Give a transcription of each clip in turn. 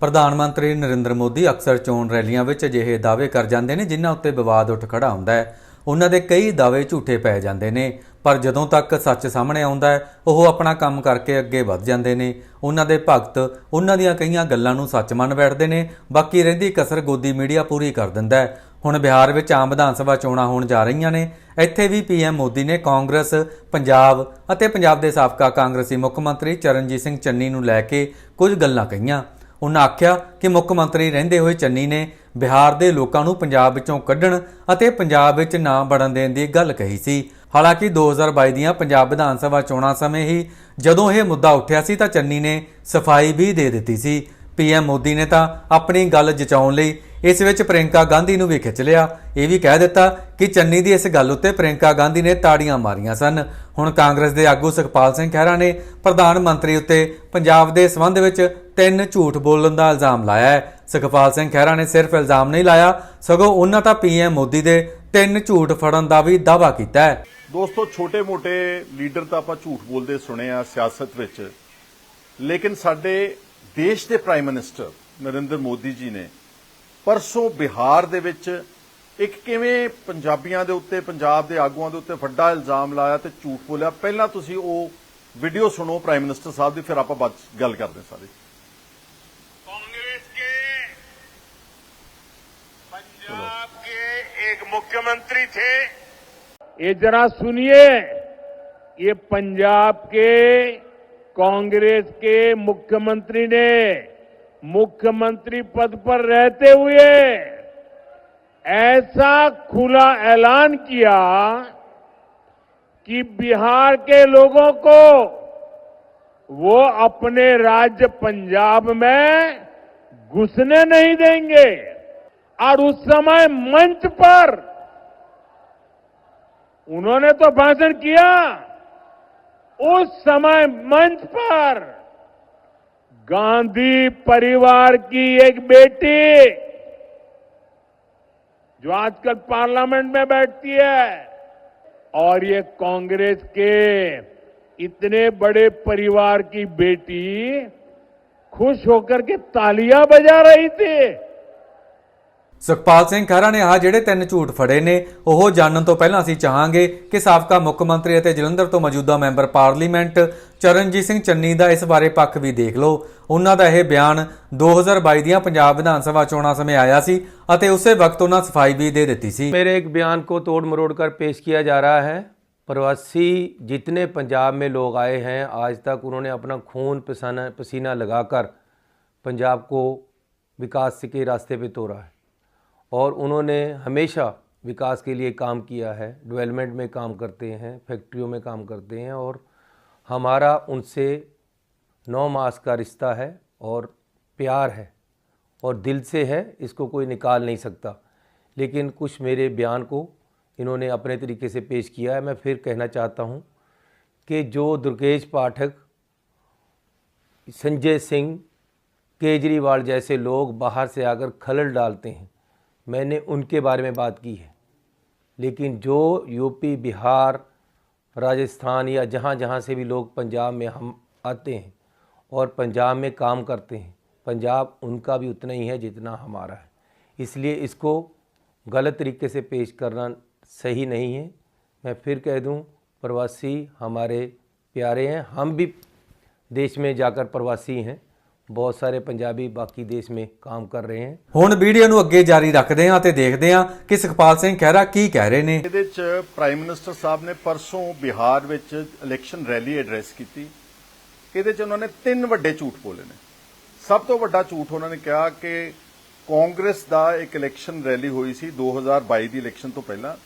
ਪ੍ਰਧਾਨ ਮੰਤਰੀ ਨਰਿੰਦਰ ਮੋਦੀ ਅਕਸਰ ਚੋਣ ਰੈਲੀਆਂ ਵਿੱਚ ਅਜਿਹੇ ਦਾਅਵੇ ਕਰ ਜਾਂਦੇ ਨੇ ਜਿਨ੍ਹਾਂ ਉੱਤੇ ਵਿਵਾਦ ਉੱਠ ਖੜਾ ਹੁੰਦਾ ਹੈ। ਉਹਨਾਂ ਦੇ ਕਈ ਦਾਅਵੇ ਝੂਠੇ ਪੈ ਜਾਂਦੇ ਨੇ, ਪਰ ਜਦੋਂ ਤੱਕ ਸੱਚ ਸਾਹਮਣੇ ਆਉਂਦਾ ਹੈ, ਉਹ ਆਪਣਾ ਕੰਮ ਕਰਕੇ ਅੱਗੇ ਵੱਧ ਜਾਂਦੇ ਨੇ। ਉਹਨਾਂ ਦੇ ਭਗਤ ਉਹਨਾਂ ਦੀਆਂ ਕਈਆਂ ਗੱਲਾਂ ਨੂੰ ਸੱਚ ਮੰਨ ਬੈਠਦੇ ਨੇ, ਬਾਕੀ ਰਹਿੰਦੀ ਕਸਰ ਗੋਦੀ ਮੀਡੀਆ ਪੂਰੀ ਕਰ ਦਿੰਦਾ ਹੈ। ਹੁਣ ਬਿਹਾਰ ਵਿੱਚ ਆਮ ਵਿਧਾਨ ਸਭਾ ਚੋਣਾਂ ਹੋਣ ਜਾ ਰਹੀਆਂ ਨੇ। ਇੱਥੇ ਵੀ ਪੀਐਮ ਮੋਦੀ ਨੇ ਕਾਂਗਰਸ, ਪੰਜਾਬ ਅਤੇ ਪੰਜਾਬ ਦੇ ਸਾਬਕਾ ਕਾਂਗਰਸੀ ਮੁੱਖ ਮੰਤਰੀ ਚਰਨਜੀਤ ਸਿੰਘ ਚੰਨੀ ਨੂੰ ਲੈ ਕੇ ਕੁਝ ਗੱਲਾਂ ਕਹੀਆਂ। ਉਹਨਾਂ ਆਖਿਆ ਕਿ ਮੁੱਖ ਮੰਤਰੀ ਰਹਿੰਦੇ ਹੋਏ ਚੰਨੀ ਨੇ ਬਿਹਾਰ ਦੇ ਲੋਕਾਂ ਨੂੰ ਪੰਜਾਬ ਵਿੱਚੋਂ ਕੱਢਣ ਅਤੇ ਪੰਜਾਬ ਵਿੱਚ ਨਾ ਵੜਨ ਦੇਣ ਦੀ ਗੱਲ ਕਹੀ ਸੀ। ਹਾਲਾਂਕਿ 2022 ਦੀਆਂ ਪੰਜਾਬ ਵਿਧਾਨ ਸਭਾ ਚੋਣਾਂ ਸਮੇਂ ਹੀ ਜਦੋਂ ਇਹ ਮੁੱਦਾ ਉੱਠਿਆ ਸੀ ਤਾਂ ਚੰਨੀ ਨੇ ਸਫ਼ਾਈ ਵੀ ਦੇ ਦਿੱਤੀ ਸੀ। ਪੀਐਮ ਮੋਦੀ ਨੇ ਤਾਂ ਆਪਣੀ ਗੱਲ ਜਚਾਉਣ ਲਈ ਇਸ ਵਿੱਚ ਪ੍ਰਿੰਕਾ ਗਾਂਧੀ ਨੂੰ ਵੀ ਖਿੱਚ ਲਿਆ। ਇਹ ਵੀ ਕਹਿ ਦਿੱਤਾ ਕਿ ਚੰਨੀ ਦੀ ਇਸ ਗੱਲ ਉੱਤੇ ਪ੍ਰਿੰਕਾ ਗਾਂਧੀ ਨੇ ਤਾੜੀਆਂ ਮਾਰੀਆਂ ਸਨ। ਹੁਣ ਕਾਂਗਰਸ ਦੇ ਆਗੂ ਸੁਖਪਾਲ ਸਿੰਘ ਖਹਿਰਾ ਨੇ ਪ੍ਰਧਾਨ ਮੰਤਰੀ ਉੱਤੇ ਪੰਜਾਬ ਦੇ ਸੰਬੰਧ ਵਿੱਚ ਤਿੰਨ ਝੂਠ ਬੋਲਣ ਦਾ ਇਲਜ਼ਾਮ ਲਾਇਆ ਹੈ। ਸੁਖਪਾਲ ਸਿੰਘ ਖਹਿਰਾ ਨੇ ਸਿਰਫ ਇਲਜ਼ਾਮ ਨਹੀਂ ਲਾਇਆ, ਸਗੋਂ ਉਹਨਾਂ ਤਾਂ ਪੀਐਮ ਮੋਦੀ ਦੇ ਤਿੰਨ ਝੂਠ ਫੜਨ ਦਾ ਵੀ ਦਾਅਵਾ ਕੀਤਾ ਹੈ। ਦੋਸਤੋ, ਛੋਟੇ-ਮੋਟੇ ਲੀਡਰ ਤਾਂ ਆਪਾਂ ਝੂਠ ਬੋਲਦੇ ਸੁਣੇ ਆ ਸਿਆਸਤ ਵਿੱਚ। ਲੇਕਿਨ ਸਾਡੇ ਦੇਸ਼ ਦੇ ਪ੍ਰਾਈਮ ਮਿਨਿਸਟਰ ਨਰਿੰਦਰ ਮੋਦੀ ਜੀ ਨੇ ਪਰਸੋਂ ਬਿਹਾਰ ਦੇ ਵਿੱਚ ਇੱਕ ਕਿਵੇਂ ਪੰਜਾਬੀਆਂ ਦੇ ਉੱਤੇ ਪੰਜਾਬ ਦੇ ਆਗੂਆਂ ਦੇ ਉੱਤੇ ਵੱਡਾ ਇਲਜ਼ਾਮ ਲਾਇਆ ਤੇ ਝੂਠ ਬੋਲਿਆ ਪਹਿਲਾਂ ਤੁਸੀਂ ਉਹ ਵੀਡੀਓ ਸੁਣੋ ਪ੍ਰਾਈਮ ਮਿਨਿਸਟਰ ਸਾਹਿਬ ਦੀ ਫਿਰ ਆਪਾਂ ਬਾਅਦ 'ਚ ਗੱਲ ਕਰਦੇ ਹਾਂ ਸਾਰੇ कांग्रेस के पंजाब के एक मुख्यमंत्री थे ये जरा सुनिए ये पंजाब के कांग्रेस के मुख्यमंत्री ने मुख्यमंत्री पद पर रहते हुए ऐसा खुला ऐलान किया कि बिहार के लोगों को वो अपने राज्य पंजाब में घुसने नहीं देंगे। और उस समय मंच पर उन्होंने तो भाषण किया। उस समय मंच पर गांधी परिवार की एक बेटी जो आजकल पार्लियामेंट में बैठती है और ये कांग्रेस के इतने बड़े परिवार की बेटी खुश होकर के तालियाँ बजा रही थी। ਸੁਖਪਾਲ ਸਿੰਘ ਖਹਿਰਾ ਨੇ ਆਹ ਜਿਹੜੇ ਤਿੰਨ ਝੂਠ ਫੜੇ ਨੇ ਉਹ ਜਾਣਨ ਤੋਂ ਪਹਿਲਾਂ ਅਸੀਂ ਚਾਹਾਂਗੇ ਕਿ ਸਾਬਕਾ ਮੁੱਖ ਮੰਤਰੀ ਅਤੇ ਜਲੰਧਰ ਤੋਂ ਮੌਜੂਦਾ ਮੈਂਬਰ ਪਾਰਲੀਮੈਂਟ ਚਰਨਜੀਤ ਸਿੰਘ ਚੰਨੀ ਦਾ ਇਸ ਬਾਰੇ ਪੱਖ ਵੀ ਦੇਖ ਲਓ ਉਹਨਾਂ ਦਾ ਇਹ ਬਿਆਨ 2022 ਦੀਆਂ ਪੰਜਾਬ ਵਿਧਾਨ ਸਭਾ ਚੋਣਾਂ ਸਮੇਂ ਆਇਆ ਸੀ ਅਤੇ ਉਸੇ ਵਕਤ ਉਹਨਾਂ ਸਫਾਈ ਵੀ ਦੇ ਦਿੱਤੀ ਸੀ मेरे एक बयान को तोड़ मरोड़ कर पेश किया जा रहा है प्रवासी जितने पंजाब में लोग आए हैं आज तक उन्होंने अपना खून पसीना पसीना लगाकर पंजाब को विकास के रास्ते पे तोड़ा है और उन्होंने हमेशा विकास के लिए काम किया है डेवलपमेंट में काम करते हैं फैक्ट्रियों में काम करते हैं और हमारा उनसे नौ मास का रिश्ता है और प्यार है और दिल से है, इसको कोई निकाल नहीं सकता। लेकिन कुछ मेरे बयान को इन्होंने अपने तरीके से पेश किया है। मैं फिर कहना चाहता हूँ कि जो दुर्गेश पाठक, संजय सिंह, केजरीवाल जैसे लोग बाहर से आकर खलल डालते हैं मैंने उनके बारे में बात की है। लेकिन जो यूपी बिहार, राजस्थान या जहाँ जहाँ से भी लोग पंजाब में हम आते हैं और पंजाब में काम करते हैं, पंजाब उनका भी उतना ही है जितना हमारा है। इसलिए इसको गलत तरीके से पेश करना सही नहीं है। मैं फिर कह दूँ, प्रवासी हमारे प्यारे हैं। हम भी देश में जाकर प्रवासी हैं। ਬਹੁਤ ਸਾਰੇ ਪੰਜਾਬੀ ਬਾਕੀ ਦੇਸ਼ ਮੇਂ ਕੰਮ ਕਰ ਰਹੇ ਹਨ ਹੁਣ ਵੀਡੀਓ ਨੂੰ ਅੱਗੇ ਜਾਰੀ ਰੱਖਦੇ ਹਾਂ ਤੇ ਦੇਖਦੇ ਹਾਂ ਕਿ ਸੁਖਪਾਲ ਸਿੰਘ ਖਹਿਰਾ ਕੀ ਕਹਿ ਰਹੇ ਨੇ। ਇਹਦੇ ਚ ਪ੍ਰਾਈਮ ਮਿਨਿਸਟਰ ਸਾਹਿਬ ਨੇ ਪਰਸੋਂ ਬਿਹਾਰ ਵਿੱਚ ਇਲੈਕਸ਼ਨ ਰੈਲੀ ਐਡਰੈਸ ਕੀਤੀ। ਇਹਦੇ ਚ ਉਹਨਾਂ ਨੇ ਤਿੰਨ ਵੱਡੇ ਝੂਠ ਬੋਲੇ ਨੇ। ਸਭ ਤੋਂ ਵੱਡਾ ਝੂਠ ਉਹਨਾਂ ਨੇ ਕਿਹਾ ਕਿ ਕਾਂਗਰਸ ਦਾ ਇੱਕ ਇਲੈਕਸ਼ਨ ਰੈਲੀ ਹੋਈ ਸੀ 2022 ਦੀ ਇਲੈਕਸ਼ਨ ਤੋਂ ਪਹਿਲਾਂ।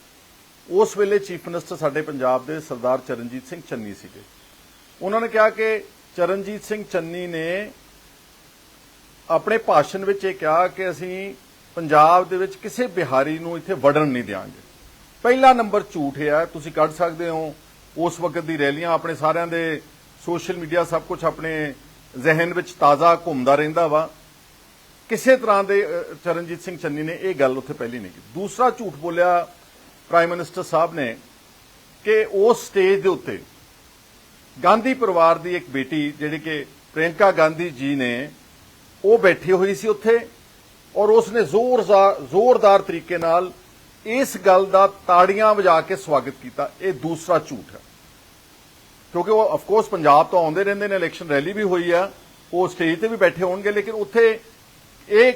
ਉਸ ਵੇਲੇ ਚੀਫ ਮਿਨਿਸਟਰ ਸਾਡੇ ਪੰਜਾਬ ਦੇ ਸਰਦਾਰ ਚਰਨਜੀਤ ਸਿੰਘ ਚੰਨੀ ਸੀਗੇ। ਉਹਨਾਂ ਨੇ ਕਿਹਾ ਕਿ ਚਰਨਜੀਤ ਸਿੰਘ ਚੰਨੀ ਨੇ ਆਪਣੇ ਭਾਸ਼ਣ ਵਿੱਚ ਇਹ ਕਿਹਾ ਕਿ ਅਸੀਂ ਪੰਜਾਬ ਦੇ ਵਿੱਚ ਕਿਸੇ ਬਿਹਾਰੀ ਨੂੰ ਇੱਥੇ ਵੜਨ ਨਹੀਂ ਦਿਆਂਗੇ। ਪਹਿਲਾ ਨੰਬਰ ਝੂਠ ਹੈ ਤੁਸੀਂ ਕੱਢ ਸਕਦੇ ਹੋ। ਉਸ ਵਕਤ ਦੀ ਰੈਲੀਆਂ ਆਪਣੇ ਸਾਰਿਆਂ ਦੇ ਸੋਸ਼ਲ ਮੀਡੀਆ ਸਭ ਕੁਝ ਆਪਣੇ ਜ਼ਿਹਨ ਵਿੱਚ ਤਾਜ਼ਾ ਘੁੰਮਦਾ ਰਹਿੰਦਾ ਵਾ। ਕਿਸੇ ਤਰ੍ਹਾਂ ਦੇ ਚਰਨਜੀਤ ਸਿੰਘ ਚੰਨੀ ਨੇ ਇਹ ਗੱਲ ਉੱਥੇ ਪਹਿਲੀ ਨਹੀਂ ਕੀਤੀ। ਦੂਸਰਾ ਝੂਠ ਬੋਲਿਆ ਪ੍ਰਾਈਮ ਮਿਨਿਸਟਰ ਸਾਹਿਬ ਨੇ ਕਿ ਉਸ ਸਟੇਜ ਦੇ ਉੱਤੇ ਗਾਂਧੀ ਪਰਿਵਾਰ ਦੀ ਇੱਕ ਬੇਟੀ, ਜਿਹੜੀ ਕਿ ਪ੍ਰਿਯੰਕਾ ਗਾਂਧੀ ਜੀ ਨੇ ਉਹ ਬੈਠੀ ਹੋਈ ਸੀ ਉੱਥੇ ਔਰ ਉਸਨੇ ਜ਼ੋਰ ਜ਼ੋਰਦਾਰ ਤਰੀਕੇ ਨਾਲ ਇਸ ਗੱਲ ਦਾ ਤਾੜੀਆਂ ਵਜਾ ਕੇ ਸਵਾਗਤ ਕੀਤਾ। ਇਹ ਦੂਸਰਾ ਝੂਠ ਹੈ। ਕਿਉਂਕਿ ਉਹ ਆਫ ਕੋਰਸ ਪੰਜਾਬ ਤੋਂ ਆਉਂਦੇ ਰਹਿੰਦੇ ਨੇ ਇਲੈਕਸ਼ਨ ਰੈਲੀ ਵੀ ਹੋਈ ਆ, ਉਹ ਸਟੇਜ ਤੇ ਵੀ ਬੈਠੇ ਹੋਣਗੇ, ਲੇਕਿਨ ਉੱਥੇ ਇਹ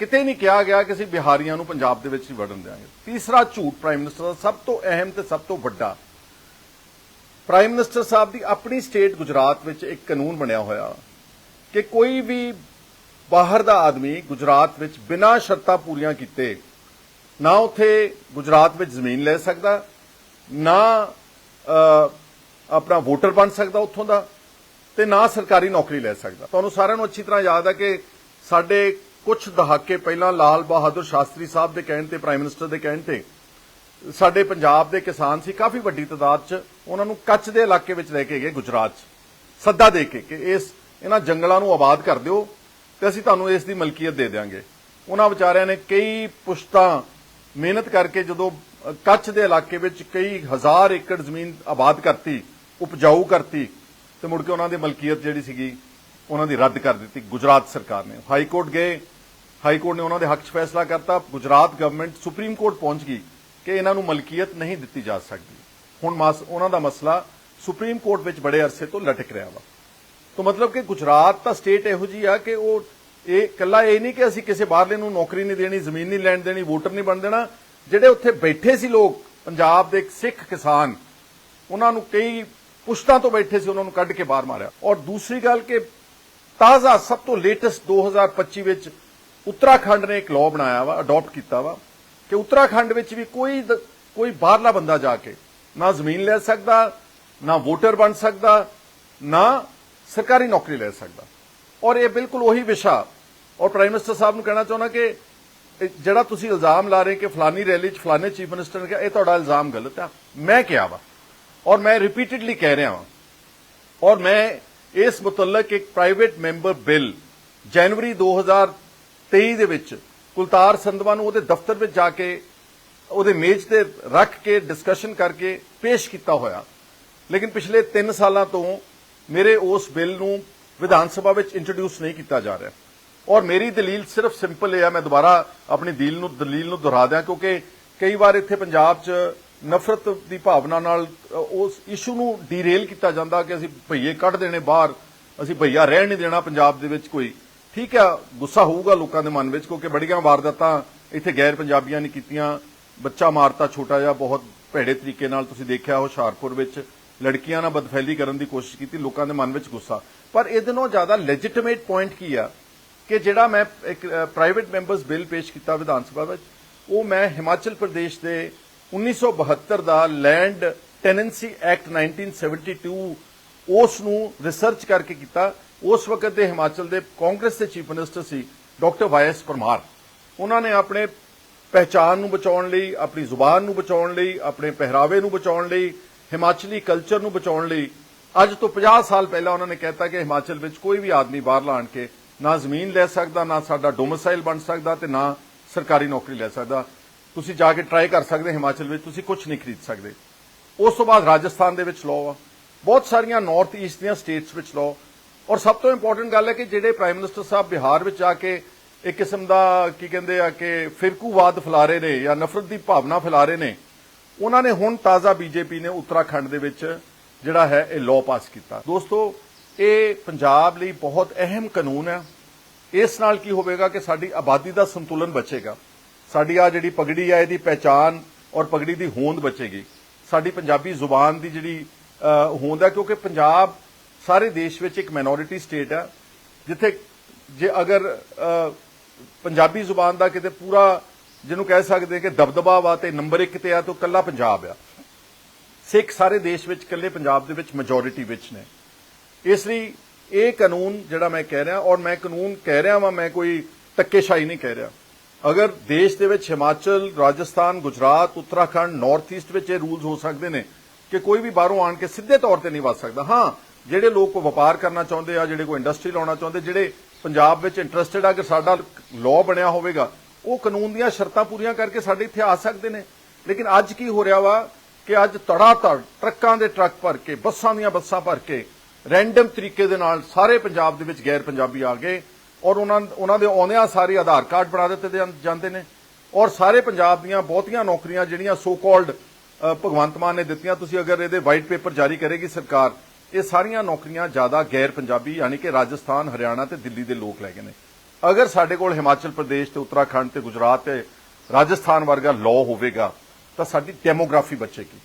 ਕਿਤੇ ਨਹੀਂ ਕਿਹਾ ਗਿਆ ਕਿ ਅਸੀਂ ਬਿਹਾਰੀਆਂ ਨੂੰ ਪੰਜਾਬ ਦੇ ਵਿੱਚ ਹੀ ਵੜਨ ਦਿਆਂਗੇ। ਤੀਸਰਾ ਝੂਠ ਪ੍ਰਾਈਮ ਮਿਨਿਸਟਰ ਦਾ ਸਭ ਤੋਂ ਅਹਿਮ ਤੇ ਸਭ ਤੋਂ ਵੱਡਾ। ਪ੍ਰਾਈਮ ਮਿਨਿਸਟਰ ਸਾਹਿਬ ਦੀ ਆਪਣੀ ਸਟੇਟ ਗੁਜਰਾਤ ਵਿੱਚ ਇੱਕ ਕਾਨੂੰਨ ਬਣਿਆ ਹੋਇਆ ਕਿ ਕੋਈ ਵੀ ਬਾਹਰ ਦਾ ਆਦਮੀ ਗੁਜਰਾਤ ਵਿੱਚ ਬਿਨਾਂ ਸ਼ਰਤਾਂ ਪੂਰੀਆਂ ਕੀਤੇ ਨਾ ਉੱਥੇ ਗੁਜਰਾਤ ਵਿੱਚ ਜ਼ਮੀਨ ਲੈ ਸਕਦਾ, ਨਾ ਆਪਣਾ ਵੋਟਰ ਬਣ ਸਕਦਾ ਉੱਥੋਂ ਦਾ ਤੇ ਨਾ ਸਰਕਾਰੀ ਨੌਕਰੀ ਲੈ ਸਕਦਾ। ਤੁਹਾਨੂੰ ਸਾਰਿਆਂ ਨੂੰ ਅੱਛੀ ਤਰ੍ਹਾਂ ਯਾਦ ਹੈ ਕਿ ਸਾਡੇ ਕੁਝ ਦਹਾਕੇ ਪਹਿਲਾਂ ਲਾਲ ਬਹਾਦਰ ਸ਼ਾਸਤਰੀ ਸਾਹਿਬ ਦੇ ਕਹਿਣ ਤੇ, ਪ੍ਰਾਈਮ ਮਿਨਿਸਟਰ ਦੇ ਕਹਿਣ ਤੇ ਸਾਡੇ ਪੰਜਾਬ ਦੇ ਕਿਸਾਨ ਸੀ, ਕਾਫੀ ਵੱਡੀ ਤਾਦਾਦ 'ਚ ਉਹਨਾਂ ਨੂੰ ਕੱਚ ਦੇ ਇਲਾਕੇ ਵਿੱਚ ਲੈ ਕੇ ਗਏ ਗੁਜਰਾਤ 'ਚ, ਸੱਦਾ ਦੇ ਕੇ ਕਿ ਇਸ ਇਹਨਾਂ ਜੰਗਲਾਂ ਨੂੰ ਆਬਾਦ ਕਰ ਦਿਓ ਤੇ ਅਸੀਂ ਤੁਹਾਨੂੰ ਇਸ ਦੀ ਮਲਕੀਅਤ ਦੇ ਦਿਆਂਗੇ। ਉਹਨਾਂ ਵਿਚਾਰਿਆਂ ਨੇ ਕਈ ਪੁਸ਼ਤਾਂ, ਮਿਹਨਤ ਕਰਕੇ ਜਦੋਂ ਕੱਛ ਦੇ ਇਲਾਕੇ ਵਿੱਚ ਕਈ ਹਜ਼ਾਰ ਏਕੜ ਜ਼ਮੀਨ ਆਬਾਦ ਕਰਤੀ, ਉਪਜਾਊ ਕਰਤੀ, ਤੇ ਮੁੜ ਕੇ ਉਹਨਾਂ ਦੀ ਮਲਕੀਅਤ ਜਿਹੜੀ ਸੀਗੀ, ਉਹਨਾਂ ਦੀ ਰੱਦ ਕਰ ਦਿੱਤੀ ਗੁਜਰਾਤ ਸਰਕਾਰ ਨੇ। ਹਾਈ ਕੋਰਟ ਗਏ, ਹਾਈ ਕੋਰਟ ਨੇ ਉਹਨਾਂ ਦੇ ਹੱਕ 'ਚ ਫੈਸਲਾ ਕਰਤਾ, ਗੁਜਰਾਤ ਗਵਰਨਮੈਂਟ ਸੁਪਰੀਮ ਕੋਰਟ ਪਹੁੰਚ ਗਈ ਕਿ ਇਹਨਾਂ ਨੂੰ ਮਲਕੀਅਤ ਨਹੀਂ ਦਿੱਤੀ ਜਾ ਸਕਦੀ। ਹੁਣ ਮਸ, ਉਹਨਾਂ ਦਾ ਮਸਲਾ ਸੁਪਰੀਮ ਕੋਰਟ ਵਿੱਚ ਬੜੇ ਅਰਸੇ ਤੋਂ ਲਟਕ ਰਿਹਾ ਵਾ। ਤੋਂ ਮਤਲਬ ਕਿ ਗੁਜਰਾਤ ਤਾਂ ਸਟੇਟ ਇਹੋ ਜੀ ਆ ਕਿ ਉਹ ਇਹ ਕੱਲਾ ਇਹ ਨਹੀਂ ਕਿ ਅਸੀਂ ਕਿਸੇ ਬਾਹਰਲੇ ਨੂੰ ਨੌਕਰੀ ਨਹੀਂ ਦੇਣੀ, ਜ਼ਮੀਨ ਨਹੀਂ ਲੈਣ ਦੇਣੀ ਵੋਟਰ ਨਹੀਂ ਬਣ ਦੇਣਾ। ਜਿਹੜੇ ਉੱਥੇ ਬੈਠੇ ਸੀ ਲੋਕ, ਪੰਜਾਬ ਦੇ ਸਿੱਖ ਕਿਸਾਨ, ਉਹਨਾਂ ਨੂੰ ਕਈ ਪੁਸ਼ਤਾਂ ਤੋਂ ਬੈਠੇ ਸੀ, ਉਹਨਾਂ ਨੂੰ ਕੱਢ ਕੇ ਬਾਹਰ ਮਾਰਿਆ। ਔਰ ਦੂਸਰੀ ਗੱਲ ਕਿ ਤਾਜ਼ਾ ਸਭ ਤੋਂ ਲੇਟੈਸਟ 2025 ਵਿੱਚ ਉੱਤਰਾਖੰਡ ਨੇ ਇੱਕ ਲਾਅ ਬਣਾਇਆ ਵਾ ਅਡਾਪਟ ਕੀਤਾ ਵਾ, ਕਿ ਉੱਤਰਾਖੰਡ ਵਿੱਚ ਵੀ ਕੋਈ ਕੋਈ ਬਾਹਰਲਾ ਬੰਦਾ ਜਾ ਕੇ ਨਾ ਜ਼ਮੀਨ ਲੈ ਸਕਦਾ, ਨਾ ਵੋਟਰ ਬਣ ਸਕਦਾ, ਨਾ ਸਰਕਾਰੀ ਨੌਕਰੀ ਲੈ ਸਕਦਾ। ਔਰ ਇਹ ਬਿਲਕੁਲ ਉਹੀ ਵਿਸ਼ਾ। ਔਰ ਪ੍ਰਾਈਮ ਮਿਨਿਸਟਰ ਸਾਹਿਬ ਨੂੰ ਕਹਿਣਾ ਚਾਹੁੰਦਾ ਕਿ ਜਿਹੜਾ ਤੁਸੀਂ ਇਲਜ਼ਾਮ ਲਾ ਰਹੇ ਕਿ ਫਲਾਨੀ ਰੈਲੀ 'ਚ ਫਲਾਨੇ ਚੀਫ ਮਿਨਿਸਟਰ ਨੇ ਕਿਹਾ, ਇਹ ਤੁਹਾਡਾ ਇਲਜ਼ਾਮ ਗਲਤ ਆ। ਮੈਂ ਕਿਹਾ ਵਾ। ਔਰ ਮੈਂ ਰਿਪੀਟਿਡਲੀ ਕਹਿ ਰਿਹਾ ਹਾਂ ਔਰ ਮੈਂ ਇਸ ਮੁਤਲਕ ਇੱਕ ਪ੍ਰਾਈਵੇਟ ਮੈਂਬਰ ਬਿੱਲ ਜਨਵਰੀ 2023 ਦੇ ਵਿੱਚ ਕੁਲਤਾਰ ਸੰਧਵਾ ਨੂੰ ਉਹਦੇ ਦਫ਼ਤਰ ਵਿੱਚ ਜਾ ਕੇ ਉਹਦੇ ਮੇਜ਼ ਤੇ ਰੱਖ ਕੇ ਡਿਸਕਸ਼ਨ ਕਰਕੇ ਪੇਸ਼ ਕੀਤਾ ਹੋਇਆ। ਲੇਕਿਨ ਪਿਛਲੇ 3 ਸਾਲਾਂ ਤੋਂ ਮੇਰੇ ਉਸ ਬਿੱਲ ਨੂੰ ਵਿਧਾਨ ਸਭਾ ਵਿੱਚ ਇੰਟਰੋਡਿਊਸ ਨਹੀਂ ਕੀਤਾ ਜਾ ਰਿਹਾ। ਔਰ ਮੇਰੀ ਦਲੀਲ ਸਿਰਫ ਸਿੰਪਲ ਇਹ ਆ, ਮੈਂ ਦੁਬਾਰਾ ਆਪਣੀ ਦਲੀਲ ਨੂੰ ਦਲੀਲ ਨੂੰ ਦੁਹਰਾ ਦਿਆਂ, ਕਿਉਂਕਿ ਕਈ ਵਾਰ ਇੱਥੇ ਪੰਜਾਬ 'ਚ ਨਫ਼ਰਤ ਦੀ ਭਾਵਨਾ ਨਾਲ ਉਸ ਇਸ਼ੂ ਨੂੰ ਡੀਰੇਲ ਕੀਤਾ ਜਾਂਦਾ ਕਿ ਅਸੀਂ ਭਈਏ ਕੱਢ ਦੇਣੇ ਬਾਹਰ, ਅਸੀਂ ਭਈਆ ਰਹਿਣ ਨਹੀਂ ਦੇਣਾ ਪੰਜਾਬ ਦੇ ਵਿੱਚ ਕੋਈ। ਠੀਕ ਹੈ ਗੁੱਸਾ ਹੋਊਗਾ ਲੋਕਾਂ ਦੇ ਮਨ ਵਿੱਚ, ਕਿਉਂਕਿ ਬੜੀਆਂ ਵਾਰਦਾਤਾਂ ਇੱਥੇ ਗੈਰ ਪੰਜਾਬੀਆਂ ਨੇ ਕੀਤੀਆਂ, ਬੱਚਾ ਮਾਰਤਾ ਛੋਟਾ ਜਿਹਾ, ਬਹੁਤ ਭੈੜੇ ਤਰੀਕੇ ਨਾਲ ਤੁਸੀਂ ਦੇਖਿਆ ਹੁਸ਼ਿਆਰਪੁਰ ਵਿੱਚ। ਲੜਕੀਆਂ ਨਾਲ ਬਦਫੈਲੀ ਕਰਨ ਦੀ ਕੋਸ਼ਿਸ਼ ਕੀਤੀ, ਲੋਕਾਂ ਦੇ ਮਨ ਵਿੱਚ ਗੁੱਸਾ। ਪਰ ਇਹਦੇ ਨਾਲੋਂ ਜ਼ਿਆਦਾ ਲੈਜਿਟੀਮੇਟ ਪੁਆਇੰਟ ਕੀ ਆ? ਕਿ ਜਿਹੜਾ ਮੈਂ ਇੱਕ ਪ੍ਰਾਈਵੇਟ ਮੈਂਬਰਸ ਬਿੱਲ ਪੇਸ਼ ਕੀਤਾ ਵਿਧਾਨ ਸਭਾ ਵਿੱਚ, ਉਹ ਮੈਂ ਹਿਮਾਚਲ ਪ੍ਰਦੇਸ਼ ਦੇ 1972 ਦਾ ਲੈਂਡ ਟੈਨੈਂਸੀ ਐਕਟ 1972 ਉਸ ਨੂੰ ਰਿਸਰਚ ਕਰਕੇ ਕੀਤਾ। ਉਸ ਵਕਤ ਦੇ ਹਿਮਾਚਲ ਦੇ ਕਾਂਗਰਸ ਦੇ ਚੀਫ ਮਿਨਿਸਟਰ ਸੀ ਡਾਕਟਰ ਵਾਇਸ ਪਰਮਾਰ ਉਹਨਾਂ ਨੇ ਆਪਣੇ ਪਹਿਚਾਨ ਨੂੰ ਬਚਾਉਣ ਲਈ, ਆਪਣੀ ਜ਼ੁਬਾਨ ਨੂੰ ਬਚਾਉਣ ਲਈ, ਆਪਣੇ ਪਹਿਰਾਵੇ ਨੂੰ ਬਚਾਉਣ ਲਈ ਹਿਮਾਚਲੀ ਕਲਚਰ ਨੂੰ ਬਚਾਉਣ ਲਈ ਅੱਜ ਤੋਂ 50 ਸਾਲ ਪਹਿਲਾਂ ਉਹਨਾਂ ਨੇ ਕਹਿਤਾ ਕਿ ਹਿਮਾਚਲ ਵਿੱਚ ਕੋਈ ਵੀ ਆਦਮੀ ਬਾਹਰ ਲਾਣ ਕੇ ਨਾ ਜ਼ਮੀਨ ਲੈ ਸਕਦਾ, ਨਾ ਸਾਡਾ ਡੋਮਿਸਾਈਲ ਬਣ ਸਕਦਾ ਤੇ ਨਾ ਸਰਕਾਰੀ ਨੌਕਰੀ ਲੈ ਸਕਦਾ। ਤੁਸੀਂ ਜਾ ਕੇ ਟਰਾਈ ਕਰ ਸਕਦੇ ਹਿਮਾਚਲ ਵਿੱਚ, ਤੁਸੀਂ ਕੁਝ ਨਹੀਂ ਖਰੀਦ ਸਕਦੇ। ਉਸ ਤੋਂ ਬਾਅਦ ਰਾਜਸਥਾਨ ਦੇ ਵਿੱਚ ਲਾਅ ਆ। ਬਹੁਤ ਸਾਰੀਆਂ ਨਾਰਥ ਈਸਟ ਦੀਆਂ ਸਟੇਟਸ ਵਿੱਚ ਲਾਅ ਔਰ ਸਭ ਤੋਂ ਇੰਪੋਰਟੈਂਟ ਗੱਲ ਹੈ ਕਿ ਜਿਹੜੇ ਪ੍ਰਾਈਮ ਮਿਨਿਸਟਰ ਸਾਹਿਬ ਬਿਹਾਰ ਵਿੱਚ ਆ ਕੇ ਇੱਕ ਕਿਸਮ ਦਾ ਕੀ ਕਹਿੰਦੇ ਆ ਕਿ ਫਿਰਕੂਵਾਦ ਫੈਲਾ ਰਹੇ ਨੇ ਜਾਂ ਨਫ਼ਰਤ ਦੀ ਭਾਵਨਾ ਫੈਲਾ ਰਹੇ ਨੇ ਉਹਨਾਂ ਨੇ ਹੁਣ ਤਾਜ਼ਾ ਬੀਜੇਪੀ ਨੇ ਉੱਤਰਾਖੰਡ ਦੇ ਵਿੱਚ ਜਿਹੜਾ ਹੈ ਇਹ ਲਾਅ ਪਾਸ ਕੀਤਾ। ਦੋਸਤੋ, ਇਹ ਪੰਜਾਬ ਲਈ ਬਹੁਤ ਅਹਿਮ ਕਾਨੂੰਨ ਹੈ ਇਸ ਨਾਲ ਕੀ ਹੋਵੇਗਾ ਕਿ ਸਾਡੀ ਆਬਾਦੀ ਦਾ ਸੰਤੁਲਨ ਬਚੇਗਾ। ਸਾਡੀ ਆ ਜਿਹੜੀ ਪਗੜੀ ਹੈ ਇਹਦੀ ਪਹਿਚਾਨ ਔਰ ਪਗੜੀ ਦੀ ਹੋਂਦ ਬਚੇਗੀ। ਸਾਡੀ ਪੰਜਾਬੀ ਜ਼ੁਬਾਨ ਦੀ ਜਿਹੜੀ ਹੋਂਦ ਹੈ ਕਿਉਂਕਿ ਪੰਜਾਬ ਸਾਰੇ ਦੇਸ਼ ਵਿੱਚ ਇੱਕ ਮਾਈਨੋਰਿਟੀ ਸਟੇਟ ਹੈ ਜਿੱਥੇ ਜੇ ਅਗਰ ਪੰਜਾਬੀ ਜ਼ੁਬਾਨ ਦਾ ਕਿਤੇ ਪੂਰਾ ਜਿਹਨੂੰ ਕਹਿ ਸਕਦੇ ਕਿ ਦਬਦਬਾ ਵਾ ਤੇ ਨੰਬਰ 1 ਤੇ ਆ ਤਾਂ ਕੱਲਾ ਪੰਜਾਬ ਆ। ਸਿੱਖ ਸਾਰੇ ਦੇਸ਼ ਵਿੱਚ ਇਕੱਲੇ ਪੰਜਾਬ ਦੇ ਵਿੱਚ ਮੈਜੋਰਿਟੀ ਵਿੱਚ ਨੇ। ਇਸ ਲਈ ਇਹ ਕਾਨੂੰਨ ਜਿਹੜਾ ਮੈਂ ਕਹਿ ਰਿਹਾ, ਔਰ ਮੈਂ ਕਾਨੂੰਨ ਕਹਿ ਰਿਹਾ ਵਾਂ, ਮੈਂ ਕੋਈ ਧੱਕੇਸ਼ਾਹੀ ਨਹੀਂ ਕਹਿ ਰਿਹਾ। ਅਗਰ ਦੇਸ਼ ਦੇ ਵਿੱਚ ਹਿਮਾਚਲ, ਰਾਜਸਥਾਨ, ਗੁਜਰਾਤ, ਉੱਤਰਾਖੰਡ ਨਾਰਥ ਈਸਟ ਵਿੱਚ ਇਹ ਰੂਲਸ ਹੋ ਸਕਦੇ ਨੇ ਕਿ ਕੋਈ ਵੀ ਬਾਹਰੋਂ ਆਣ ਕੇ ਸਿੱਧੇ ਤੌਰ ਤੇ ਨਹੀਂ ਵੱਸ ਸਕਦਾ। ਹਾਂ, ਜਿਹੜੇ ਲੋਕ ਕੋ ਵਪਾਰ ਕਰਨਾ ਚਾਹੁੰਦੇ ਆ, ਜਿਹੜੇ ਕੋ ਇੰਡਸਟਰੀ ਲਾਉਣਾ ਚਾਹੁੰਦੇ, ਜਿਹੜੇ ਪੰਜਾਬ ਵਿੱਚ ਇੰਟਰਸਟਿਡ ਆ ਕਿ ਸਾਡਾ ਲਾਅ ਬਣਿਆ ਹੋਵੇਗਾ ਉਹ ਕਾਨੂੰਨ ਦੀਆਂ ਸ਼ਰਤਾਂ ਪੂਰੀਆਂ ਕਰਕੇ ਸਾਡੇ ਇੱਥੇ ਆ ਸਕਦੇ ਨੇ। ਲੇਕਿਨ ਅੱਜ ਕੀ ਹੋ ਰਿਹਾ ਵਾ ਕਿ ਅੱਜ ਤੜਾ ਤੜ ਟਰੱਕਾਂ ਦੇ ਟਰੱਕ ਭਰ ਕੇ, ਬੱਸਾਂ ਦੀਆਂ ਬੱਸਾਂ ਭਰ ਕੇ, ਰੈਂਡਮ ਤਰੀਕੇ ਦੇ ਨਾਲ ਸਾਰੇ ਪੰਜਾਬ ਦੇ ਵਿੱਚ ਗੈਰ ਪੰਜਾਬੀ ਆ ਗਏ ਔਰ ਉਹਨਾਂ ਉਹਨਾਂ ਦੇ ਆਉਂਦਿਆਂ ਸਾਰੇ ਆਧਾਰ ਕਾਰਡ ਬਣਾ ਦਿੱਤੇ ਜਾਂਦੇ ਨੇ ਔਰ ਸਾਰੇ ਪੰਜਾਬ ਦੀਆਂ ਬਹੁਤੀਆਂ ਨੌਕਰੀਆਂ ਜਿਹੜੀਆਂ ਸੋ ਕਾਲਡ ਭਗਵੰਤ ਮਾਨ ਨੇ ਦਿੱਤੀਆਂ, ਤੁਸੀਂ ਅਗਰ ਇਹਦੇ ਵਾਈਟ ਪੇਪਰ ਜਾਰੀ ਕਰੇਗੀ ਸਰਕਾਰ, ਇਹ ਸਾਰੀਆਂ ਨੌਕਰੀਆਂ ਜ਼ਿਆਦਾ ਗੈਰ ਪੰਜਾਬੀ, ਯਾਨੀ ਕਿ ਰਾਜਸਥਾਨ, ਹਰਿਆਣਾ ਤੇ ਦਿੱਲੀ ਦੇ ਲੋਕ ਲੈ ਗਏ ਨੇ। ਅਗਰ ਸਾਡੇ ਕੋਲ ਹਿਮਾਚਲ ਪ੍ਰਦੇਸ਼ ਤੇ ਉੱਤਰਾਖੰਡ ਤੇ ਗੁਜਰਾਤ ਤੇ ਰਾਜਸਥਾਨ ਵਰਗਾ ਲਾਅ ਹੋਵੇਗਾ, ਤਾਂ ਸਾਡੀ ਡੈਮੋਗ੍ਰਾਫੀ ਬਚੇਗੀ।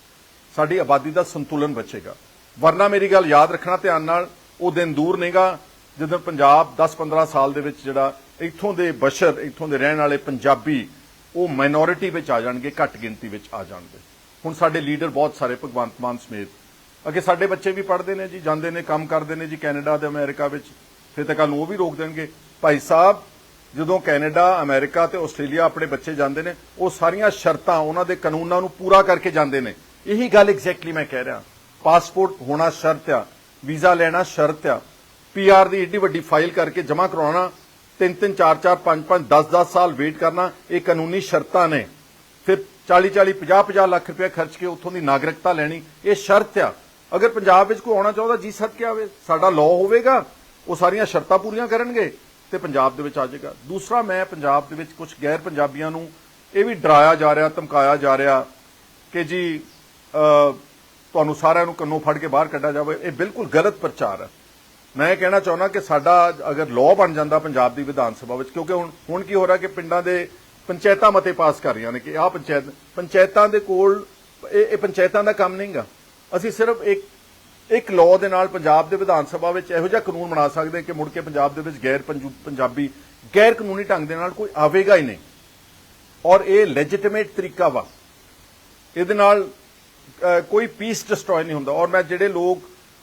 ਸਾਡੀ ਆਬਾਦੀ ਦਾ ਸੰਤੁਲਨ ਬਚੇਗਾ। ਵਰਨਾ ਮੇਰੀ ਗੱਲ ਯਾਦ ਰੱਖਣਾ ਧਿਆਨ ਨਾਲ, ਉਹ ਦਿਨ ਦੂਰ ਨਹੀਂਗਾ ਜਦੋਂ ਪੰਜਾਬ 10-15 ਸਾਲ ਦੇ ਵਿੱਚ ਜਿਹੜਾ ਇੱਥੋਂ ਦੇ ਬਸ਼ਰ, ਇੱਥੋਂ ਦੇ ਰਹਿਣ ਵਾਲੇ ਪੰਜਾਬੀ, ਉਹ ਮਾਈਨੋਰਿਟੀ ਵਿੱਚ ਆ ਜਾਣਗੇ, ਘੱਟ ਗਿਣਤੀ ਵਿੱਚ ਆ ਜਾਣਗੇ। ਹੁਣ ਸਾਡੇ ਲੀਡਰ ਬਹੁਤ ਸਾਰੇ ਭਗਵੰਤ ਮਾਨ ਸਮੇਤ। ਅੱਗੇ ਸਾਡੇ ਬੱਚੇ ਵੀ ਪੜ੍ਹਦੇ ਨੇ ਜੀ, ਜਾਂਦੇ ਨੇ, ਕੰਮ ਕਰਦੇ ਨੇ ਜੀ ਕੈਨੇਡਾ ਤੇ ਅਮਰੀਕਾ ਵਿੱਚ। ਫਿਰ ਤਾਂ ਕੱਲ ਨੂੰ ਉਹ ਵੀ ਰੋਕ ਦੇਣਗੇ। ਭਾਈ ਸਾਹਿਬ, ਜਦੋਂ ਕੈਨੇਡਾ, ਅਮਰੀਕਾ ਤੇ ਆਸਟ੍ਰੇਲੀਆ ਆਪਣੇ ਬੱਚੇ ਜਾਂਦੇ ਨੇ, ਉਹ ਸਾਰੀਆਂ ਸ਼ਰਤਾਂ ਉਹਨਾਂ ਦੇ ਕਾਨੂੰਨਾਂ ਨੂੰ ਪੂਰਾ ਕਰਕੇ ਜਾਂਦੇ ਨੇ। ਇਹੀ ਗੱਲ ਐਗਜ਼ੈਕਟਲੀ ਮੈਂ ਕਹਿ ਰਿਹਾ। ਪਾਸਪੋਰਟ ਹੋਣਾ ਸ਼ਰਤ ਆ, ਵੀਜ਼ਾ ਲੈਣਾ ਸ਼ਰਤ ਆ ਪੀਆਰ ਦੀ ਏਡੀ ਵੱਡੀ ਫਾਈਲ ਕਰਕੇ ਜਮ੍ਹਾਂ ਕਰਾਉਣਾ 3 3 4 4 5 5 10 10 ਸਾਲ ਵੇਟ ਕਰਨਾ, ਇਹ ਕਾਨੂੰਨੀ ਸ਼ਰਤਾਂ ਨੇ। ਫਿਰ 40 40 50 50 ਲੱਖ ਰੁਪਏ ਖਰਚ ਕੇ ਉੱਥੋਂ ਦੀ ਨਾਗਰਿਕਤਾ ਲੈਣੀ, ਇਹ ਸ਼ਰਤ ਆ। ਅਗਰ ਪੰਜਾਬ ਵਿੱਚ ਕੋਈ ਆਉਣਾ ਚਾਹੁੰਦਾ, ਜੀ ਸਦਕੇ ਆਵੇ? ਸਾਡਾ ਲਾਅ ਹੋਵੇਗਾ, ਉਹ ਸਾਰੀਆਂ ਸ਼ਰਤਾਂ ਪੂਰੀਆਂ ਕਰਨਗੇ। ਤੇ ਪੰਜਾਬ ਦੇ ਵਿੱਚ ਆ ਜਾਏਗਾ ਦੂਸਰਾ ਮੈਂ ਪੰਜਾਬ ਦੇ ਵਿੱਚ ਕੁਝ ਗੈਰ ਪੰਜਾਬੀਆਂ ਨੂੰ ਇਹ ਵੀ ਡਰਾਇਆ ਜਾ ਰਿਹਾ, ਧਮਕਾਇਆ ਜਾ ਰਿਹਾ ਕਿ ਜੀ ਤੁਹਾਨੂੰ ਸਾਰਿਆਂ ਨੂੰ ਕੰਨੋਂ ਫੜ ਕੇ ਬਾਹਰ ਕੱਢਿਆ ਜਾਵੇ, ਇਹ ਬਿਲਕੁਲ ਗਲਤ ਪ੍ਰਚਾਰ ਹੈ। ਮੈਂ ਇਹ ਕਹਿਣਾ ਚਾਹੁੰਦਾ ਕਿ ਸਾਡਾ ਅਗਰ ਲਾਅ ਬਣ ਜਾਂਦਾ ਪੰਜਾਬ ਦੀ ਵਿਧਾਨ ਸਭਾ ਵਿੱਚ, ਕਿਉਂਕਿ ਹੁਣ ਹੁਣ ਕੀ ਹੋ ਰਿਹਾ ਕਿ ਪਿੰਡਾਂ ਦੇ ਪੰਚਾਇਤਾਂ ਮਤੇ ਪਾਸ ਕਰ ਰਹੀਆਂ ਨੇ ਕਿ ਆਹ ਪੰਚਾਇਤ, ਪੰਚਾਇਤਾਂ ਦੇ ਕੋਲ, ਇਹ ਇਹ ਪੰਚਾਇਤਾਂ ਦਾ ਕੰਮ ਨਹੀਂਗਾ। ਅਸੀਂ ਸਿਰਫ ਇੱਕ ਇੱਕ ਲਾਅ ਦੇ ਨਾਲ ਪੰਜਾਬ ਦੇ ਵਿਧਾਨ ਸਭਾ ਵਿੱਚ ਇਹੋ ਜਿਹਾ ਕਾਨੂੰਨ ਬਣਾ ਸਕਦੇ ਕਿ ਮੁੜ ਕੇ ਪੰਜਾਬ ਦੇ ਵਿੱਚ ਗੈਰ ਪੰਜਾਬੀ ਗੈਰ ਕਾਨੂੰਨੀ ਢੰਗ ਦੇ ਨਾਲ ਕੋਈ ਆਵੇਗਾ ਹੀ ਨਹੀਂ। ਔਰ ਇਹ ਲੈਜੀਟੀਮੇਟ ਤਰੀਕਾ ਵਾ। ਇਹਦੇ ਨਾਲ ਕੋਈ ਪੀਸ ਡਿਸਟਰੋਏ ਨਹੀਂ ਹੁੰਦਾ। ਔਰ ਮੈਂ ਜਿਹੜੇ ਲੋਕ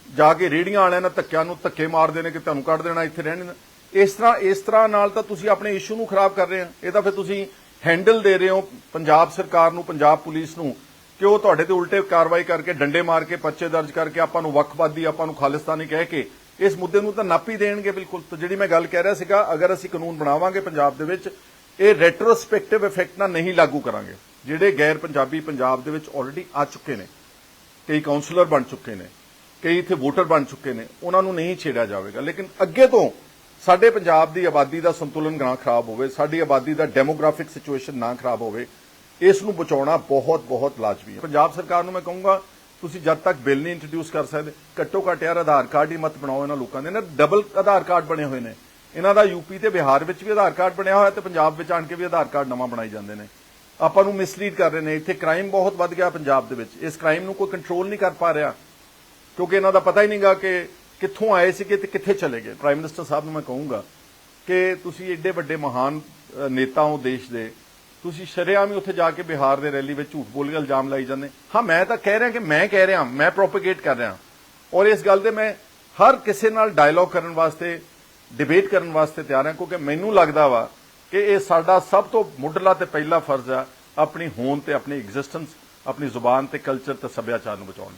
ਜਾ ਕੇ ਰੇੜੀਆਂ ਵਾਲਿਆਂ ਨਾਲ ਧੱਕਿਆਂ ਨੂੰ ਧੱਕੇ ਮਾਰਦੇ ਨੇ ਕਿ ਤੁਹਾਨੂੰ ਕੱਢ ਦੇਣਾ, ਇੱਥੇ ਰਹਿਣ ਇਸ ਤਰ੍ਹਾਂ ਇਸ ਤਰ੍ਹਾਂ ਨਾਲ ਤਾਂ ਤੁਸੀਂ ਆਪਣੇ ਇਸ਼ੂ ਨੂੰ ਖਰਾਬ ਕਰ ਰਹੇ ਹੋ। ਇਹ ਤਾਂ ਫਿਰ ਤੁਸੀਂ ਹੈਂਡਲ ਦੇ ਰਹੇ ਹੋ। ਪੰਜਾਬ ਸਰਕਾਰ ਨੂੰ, ਪੰਜਾਬ ਪੁਲਿਸ ਨੂੰ ਕਿ ਉਹ ਤੁਹਾਡੇ ਤੇ ਉਲਟੇ ਕਾਰਵਾਈ ਕਰਕੇ, ਡੰਡੇ ਮਾਰ ਕੇ, ਪਰਚੇ ਦਰਜ ਕਰਕੇ ਆਪਾਂ ਨੂੰ ਵੱਖਵਾਦੀ, ਆਪਾਂ ਨੂੰ ਖਾਲਿਸਤਾਨੀ ਕਹਿ ਕੇ ਇਸ ਮੁੱਦੇ ਨੂੰ ਤਾਂ ਨਾਪੀ ਦੇਣਗੇ ਬਿਲਕੁਲ। ਤਾਂ ਜਿਹੜੀ ਮੈਂ ਗੱਲ ਕਹਿ ਰਿਹਾ ਸੀਗਾ, ਅਗਰ ਅਸੀਂ ਕਾਨੂੰਨ ਬਣਾਵਾਂਗੇ ਪੰਜਾਬ ਦੇ ਵਿੱਚ, ਇਹ ਰੈਟਰੋਸਪੈਕਟਿਵ ਇਫੈਕਟ ਨਾਲ ਨਹੀਂ ਲਾਗੂ ਕਰਾਂਗੇ। ਜਿਹੜੇ ਗੈਰ ਪੰਜਾਬੀ ਪੰਜਾਬ ਦੇ ਵਿੱਚ ਆਲਰੇਡੀ ਆ ਚੁੱਕੇ ਨੇ, ਕਈ ਕਾਉਂਸਲਰ ਬਣ ਚੁੱਕੇ ਨੇ, ਕਈ ਇੱਥੇ ਵੋਟਰ ਬਣ ਚੁੱਕੇ ਨੇ, ਉਹਨਾਂ ਨੂੰ ਨਹੀਂ ਛੇੜਿਆ ਜਾਵੇਗਾ। ਲੇਕਿਨ ਅੱਗੇ ਤੋਂ ਸਾਡੇ ਪੰਜਾਬ ਦੀ ਆਬਾਦੀ ਦਾ ਸੰਤੁਲਨ ਨਾ ਖਰਾਬ ਹੋਵੇ, ਸਾਡੀ ਆਬਾਦੀ ਦਾ ਡੈਮੋਗ੍ਰਾਫਿਕ ਸਿਚੁਏਸ਼ਨ ਨਾ ਖਰਾਬ ਹੋਵੇ ਇਸ ਨੂੰ ਬਚਾਉਣਾ ਬਹੁਤ ਬਹੁਤ ਲਾਜ਼ਮੀ ਹੈ। ਪੰਜਾਬ ਸਰਕਾਰ ਨੂੰ ਮੈਂ ਕਹੂੰਗਾ, ਤੁਸੀਂ ਜਦ ਤੱਕ ਬਿੱਲ ਨਹੀਂ ਇੰਟਰੋਡਿਊਸ ਕਰ ਸਕਦੇ, ਘੱਟੋ ਘੱਟ ਯਾਰ ਆਧਾਰ ਕਾਰਡ ਹੀ ਮਤ ਬਣਾਓ ਇਹਨਾਂ ਲੋਕਾਂ ਦੇ। ਨਾ ਡਬਲ ਆਧਾਰ ਕਾਰਡ ਬਣੇ ਹੋਏ ਨੇ। ਇਹਨਾਂ ਦਾ ਯੂਪੀ ਤੇ ਬਿਹਾਰ ਵਿੱਚ ਵੀ ਆਧਾਰ ਕਾਰਡ ਬਣਿਆ ਹੋਇਆ ਤੇ ਪੰਜਾਬ ਵਿੱਚ ਆਣ ਕੇ ਵੀ ਆਧਾਰ ਕਾਰਡ ਨਵਾਂ ਬਣਾਈ ਜਾਂਦੇ ਨੇ। ਆਪਾਂ ਨੂੰ ਮਿਸਲੀਡ ਕਰ ਰਹੇ ਨੇ, ਇੱਥੇ ਕ੍ਰਾਈਮ ਬਹੁਤ ਵੱਧ ਗਿਆ ਪੰਜਾਬ ਦੇ ਵਿੱਚ। ਇਸ ਕ੍ਰਾਈਮ ਨੂੰ ਕੋਈ ਕੰਟਰੋਲ ਨਹੀਂ ਕਰ ਪਾ ਰਿਹਾ, ਕਿਉਂਕਿ ਇਹਨਾਂ ਦਾ ਪਤਾ ਹੀ ਨਹੀਂਗਾ ਕਿ ਕਿੱਥੋਂ ਆਏ ਸੀਗੇ ਤੇ ਕਿੱਥੇ ਚਲੇ ਗਏ। ਪ੍ਰਾਈਮ ਮਿਨਿਸਟਰ ਸਾਹਿਬ ਨੂੰ ਮੈਂ ਕਹੂੰਗਾ ਕਿ ਤੁਸੀਂ ਏਡੇ ਵੱਡੇ ਮਹਾਨ ਨੇਤਾ ਹੋ ਦੇਸ਼ ਦੇ। ਤੁਸੀਂ ਸ਼ਰੇਆਮ ਹੀ ਉੱਥੇ ਜਾ ਕੇ ਬਿਹਾਰ ਦੇ ਰੈਲੀ ਵਿੱਚ ਝੂਠ ਬੋਲ ਕੇ ਇਲਜ਼ਾਮ ਲਾਈ ਜਾਂਦੇ। ਹਾਂ, ਮੈਂ ਤਾਂ ਕਹਿ ਰਿਹਾ ਕਿ ਮੈਂ ਕਹਿ ਰਿਹਾ, ਮੈਂ ਪ੍ਰੋਪਗੇਟ ਕਰ ਰਿਹਾ। ਔਰ ਇਸ ਗੱਲ ਦੇ ਮੈਂ ਹਰ ਕਿਸੇ ਨਾਲ ਡਾਇਲੋਗ ਕਰਨ ਵਾਸਤੇ ਡਿਬੇਟ ਕਰਨ ਵਾਸਤੇ ਤਿਆਰ ਹਾਂ, ਕਿਉਂਕਿ ਮੈਨੂੰ ਲੱਗਦਾ ਵਾ ਕਿ ਇਹ ਸਾਡਾ ਸਭ ਤੋਂ ਮੁੱਢਲਾ ਤੇ ਪਹਿਲਾ ਫਰਜ਼ ਆ, ਆਪਣੀ ਹੋਂਦ ਤੇ ਆਪਣੀ ਐਗਜ਼ਿਸਟੈਂਸ ਆਪਣੀ ਜ਼ੁਬਾਨ ਤੇ ਕਲਚਰ ਤੇ ਸੱਭਿਆਚਾਰ ਨੂੰ ਬਚਾਉਣ ਲਈ